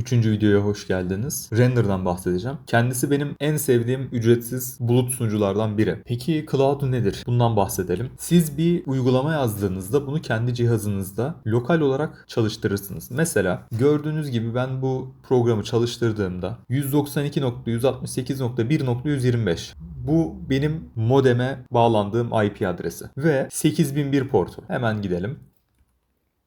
Üçüncü videoya hoş geldiniz. Render'dan bahsedeceğim. Kendisi benim en sevdiğim ücretsiz bulut sunuculardan biri. Peki Cloud nedir? Bundan bahsedelim. Siz bir uygulama yazdığınızda bunu kendi cihazınızda lokal olarak çalıştırırsınız. Mesela gördüğünüz gibi ben bu programı çalıştırdığımda 192.168.1.125 bu benim modeme bağlandığım IP adresi ve 8001 portu. Hemen gidelim.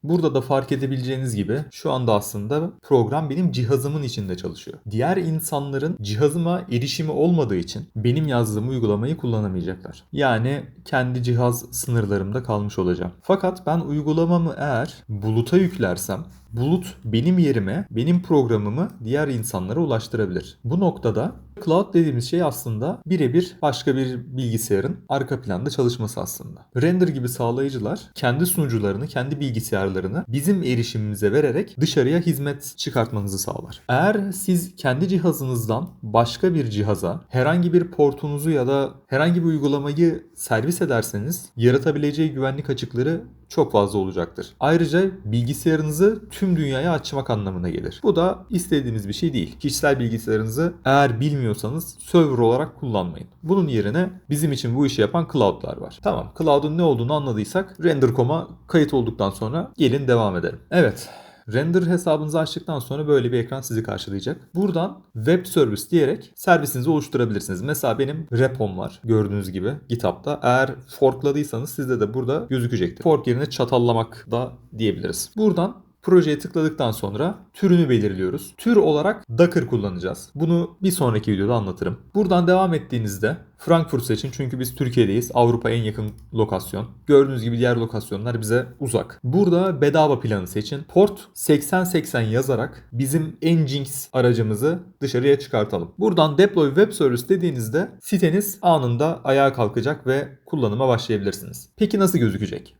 Burada da fark edebileceğiniz gibi şu anda aslında program benim cihazımın içinde çalışıyor. Diğer insanların cihazıma erişimi olmadığı için benim yazdığım uygulamayı kullanamayacaklar. Yani kendi cihaz sınırlarımda kalmış olacağım. Fakat ben uygulamamı eğer buluta yüklersem bulut benim yerime benim programımı diğer insanlara ulaştırabilir. Bu noktada cloud dediğimiz şey aslında birebir başka bir bilgisayarın arka planda çalışması aslında. Render gibi sağlayıcılar kendi sunucularını, kendi bilgisayarlarını bizim erişimimize vererek dışarıya hizmet çıkartmanızı sağlar. Eğer siz kendi cihazınızdan başka bir cihaza herhangi bir portunuzu ya da herhangi bir uygulamayı servis ederseniz yaratabileceği güvenlik açıkları çok fazla olacaktır. Ayrıca bilgisayarınızı tüm dünyaya açmak anlamına gelir. Bu da istediğiniz bir şey değil. Kişisel bilgisayarınızı eğer bilmiyorsanız server olarak kullanmayın. Bunun yerine bizim için bu işi yapan cloud'lar var. Tamam, cloud'un ne olduğunu anladıysak render.com'a kayıt olduktan sonra gelin devam edelim. Evet, Render hesabınızı açtıktan sonra böyle bir ekran sizi karşılayacak. Buradan web service diyerek servisinizi oluşturabilirsiniz. Mesela benim repom var gördüğünüz gibi GitHub'da. Eğer forkladıysanız sizde de burada gözükecektir. Fork yerine çatallamak da diyebiliriz. Buradan Projeye tıkladıktan sonra türünü belirliyoruz. Tür olarak Docker kullanacağız. Bunu bir sonraki videoda anlatırım. Buradan devam ettiğinizde Frankfurt seçin çünkü biz Türkiye'deyiz. Avrupa en yakın lokasyon. Gördüğünüz gibi diğer lokasyonlar bize uzak. Burada bedava planı seçin. Port 8080 yazarak bizim Nginx aracımızı dışarıya çıkartalım. Buradan Deploy Web Service dediğinizde siteniz anında ayağa kalkacak ve kullanıma başlayabilirsiniz. Peki nasıl gözükecek?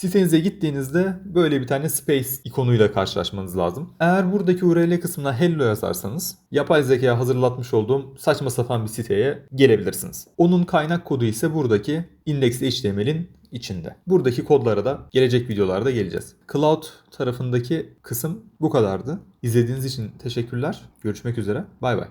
Sitenize gittiğinizde böyle bir tane space ikonuyla karşılaşmanız lazım. Eğer buradaki URL kısmına hello yazarsanız yapay zeka hazırlatmış olduğum saçma sapan bir siteye gelebilirsiniz. Onun kaynak kodu ise buradaki index.html'in içinde. Buradaki kodlara da gelecek videolarda geleceğiz. Cloud tarafındaki kısım bu kadardı. İzlediğiniz için teşekkürler. Görüşmek üzere. Bay bay.